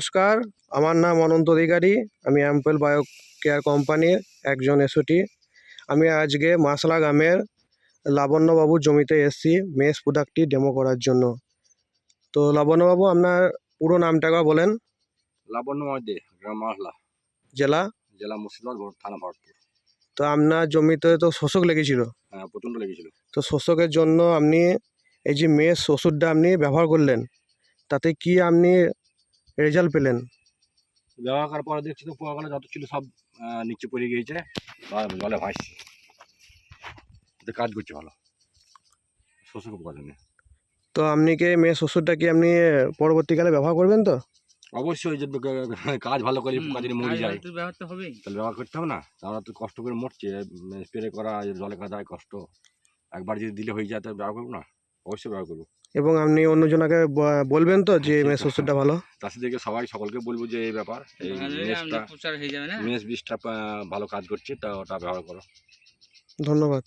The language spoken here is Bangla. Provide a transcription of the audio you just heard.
নমস্কার আমার নাম অনন্ত অধিকারী আমি অ্যাম্পেল বায়ো কেয়ার কোম্পানির একজন এসওটি আমি আজকে মাসলা গ্রামের লাবণ্যবাবুর জমিতে এসেছি মেস প্রোডাক্টটি ডেমো করার জন্য। তো লাবণ্যবাবু আপনার পুরো নামটা বলেন। লাবণ্য গ্রাম মাসলা জেলা? জেলা মুর্শিদাবাদ থানা ভরতপুর। তো আপনার জমিতে তো শোষক লেগেছিল? হ্যাঁ প্রচণ্ড লেগেছিল। তো শোষকের জন্য আপনি এই যে মেস ওষুধটা আপনি ব্যবহার করলেন তাতে কি আপনি রেজাল্ট পেলেন? ব্যবহার করার পরে দেখছি তো পোকাগুলো যত ছিল সব নিচে পড়ে গিয়েছে জলে ভাসছে। এতে কাজ করছে ভালো। শোষক পোকার জন্য। তো আপনি কি মেয়ে ওষুধটা কি আপনি পরবর্তীকালে ব্যবহার করবেন তো? অবশ্যই যে কাজ ভালো করে পোকা যদি মরে যায় ব্যবহার তো হবেই। তাহলে ব্যবহার করতে হবে না? তারা তো কষ্ট করে মরছে। স্প্রে করা জলে কাদায় কষ্ট। একবার যদি দিলে হয়ে যায় তো ব্যবহার করব না? অবশ্যই ব্যবহার করব। এবং আপনি অন্যজনকে ব- বলবেন তো যে মেস ওষুধটা ভালো? চাষিদেরকে সবাই সকলকে বলব যে এই ব্যাপার এই মেসটা প্রচার হয়ে যাবে না? মেস বিষটা ভালো কাজ করছে তা ওটা ব্যবহার করো। ধন্যবাদ।